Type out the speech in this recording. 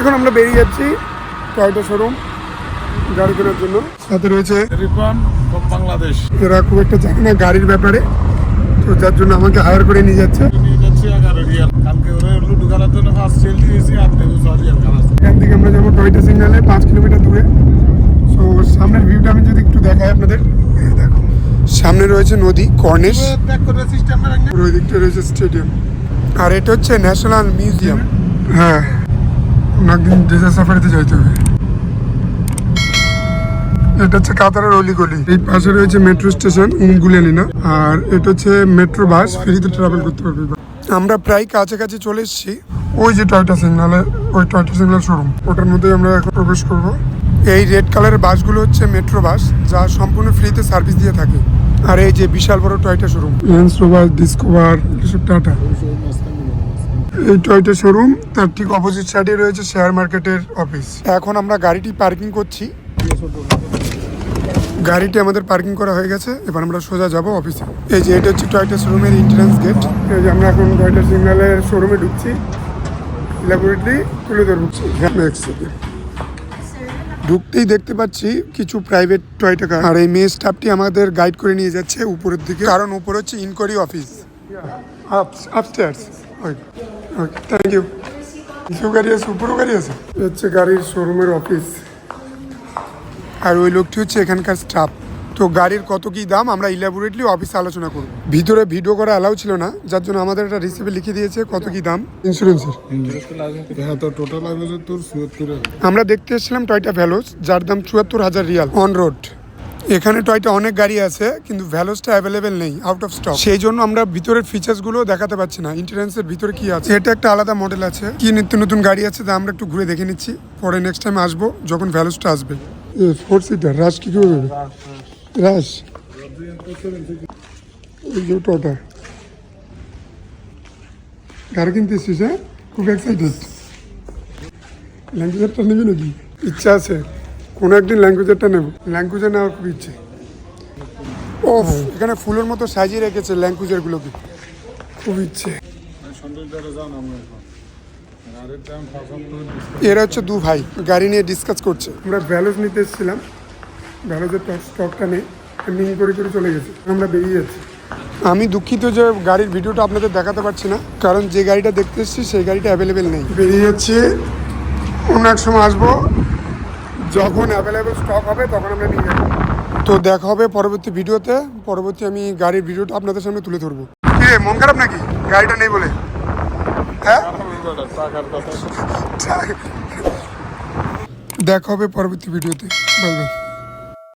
এখন আমরা বেরিয়ে যাচ্ছি টয়টা শোরুম গাড়ি কেনার জন্য। সাথে রয়েছে রিপন বাংলাদেশ। এরা খুব একটা জানে না গাড়ির ব্যাপারে তো যার জন্য আমাকে হায়ার করে নিয়ে যাচ্ছে। এখান থেকে আমরা যাব টয়টা সিগনালে পাঁচ কিলোমিটার দূরে। তো সামনের ভিউটা আমি যদি একটু দেখাই আপনাদের দেখো। সামনে রয়েছে নদী কর্নিশ ওই দিকটা রয়েছে স্টেডিয়াম আর এটা হচ্ছে ন্যাশনাল মিউজিয়াম হ্যাঁ। সাফারিতে হবে। এটা হচ্ছে অলিগলি। এই পাশে রয়েছে মেট্রো স্টেশন আর এটা হচ্ছে মেট্রো বাস, ফ্রিতে ট্রাভেল করতে পারবে আমরা প্রায় কাছাকাছি চলে এসেছি। ওই যে টয়টা সিগনালে ওই টয়টা সিগনাল শোরুম ওটার মধ্যে আমরা এখন প্রবেশ করব। এই রেড কালারের বাসগুলো হচ্ছে মেট্রো বাস, যা সম্পূর্ণ ফ্রিতে সার্ভিস দিয়ে থাকে। আর এই যে বিশাল বড় টয়টা শোরুম ডিসকভার এসব টাটা এই টয়টা শোরুম তার ঠিক অপোজিট সাইডে রয়েছে শেয়ার মার্কেটের অফিস এখন আমরা গাড়িটি পার্কিং করছি। গাড়িটি আমাদের পার্কিং করা হয়ে গেছে, এবার আমরা সোজা যাব অফিসে এই যে, এটা হচ্ছে টয়টা শোরুমের এন্ট্রান্স গেট এই যে, আমরা এখন টয়টা সিগন্যালের শোরুমে ঢুকছি। ল্যাবরেটরি তুলে second. ঢুকতেই দেখতে পাচ্ছি কিছু প্রাইভেট টয়টা কার আর এই মেয়ে স্টাফটি আমাদের গাইড করে নিয়ে যাচ্ছে উপরের দিকে। কারণ উপরে হচ্ছে inquiry office upstairs thank you নিচেও গাড়ি আছে উপরেও গাড়ি আছে হচ্ছে গাড়ির শোরুমের অফিস আর ওই লোকটি হচ্ছে এখানকার স্টাফ তো গাড়ির কত কি দাম আমরা ইলাবোরেটলি অফিসে আলোচনা করব। ভিতরে ভিডিও করা অ্যালাউ ছিল না যার জন্য আমাদের একটা রিসিপে লিখে দিয়েছে কত কি দাম। ইন্স্যুরেন্সের হ্যাঁ আমরা দেখতে এসেছিলাম টয়টা ভ্যালোস যার দাম চুয়াত্তর হাজার রিয়াল। অন রোড এখানে টয়টা অনেক গাড়ি আছে, কিন্তু ভ্যালোসটা অ্যাভেলেবেল নেই আউট অফ স্টক সেই জন্য আমরা ভিতরের ফিচার্সগুলো দেখাতে পাচ্ছি না ইন্স্যুরেন্সের ভিতরে কি আছে। এটা একটা আলাদা মডেল আছে, কি নিত্য নতুন গাড়ি আছে তা আমরা একটু ঘুরে দেখে নিচ্ছি, পরে নেক্সট টাইম আসব যখন ভ্যালোসটা আসবে। ফোর সিটার রাশ কি করে রাশ টয়টা গাড়ি কিনতে এসছিস হ্যাঁ? খুব এক্সাইটেড ল্যাঙ্গুয়েজারটা নেবে নাকি? ইচ্ছা আছে। কোনো একদিন ল্যাঙ্গুয়েজারটা নেব। ল্যাঙ্গুয়েজার নেওয়ার খুব ইচ্ছে। ও এখানে ফুলের মতো সাজিয়ে রেখেছে ল্যাঙ্গুয়েজারগুলোকে খুব ইচ্ছে। এরা হচ্ছে দু ভাই, গাড়ি নিয়ে ডিসকাস করছে। আমরা ভ্যালোজ নিতে এসেছিলাম। ভ্যালোজের স্টকটা নেই। মিন করে করে চলে গেছে। আমরা বেরিয়ে যাচ্ছি। আমি দুঃখিত যে গাড়ির ভিডিওটা আপনাদের দেখাতে পারছি না। কারণ যে গাড়িটা দেখতে এসেছি, সেই গাড়িটা অ্যাভেলেবেল নেই। বেরিয়ে যাচ্ছি। অন্য এক সময় আসব। যখন অ্যাভেলেবেল স্টক হবে তখন আমরা নিয়ে যাব তো দেখা হবে পরবর্তী ভিডিওতে। পরবর্তী আমি গাড়ির ভিডিওটা আপনাদের সামনে তুলে ধরবো। কি রে মন খারাপ নাকি? গাড়িটা নেই বলে। হ্যাঁ? দেখা হবে পরবর্তী ভিডিওতে। Bye bye.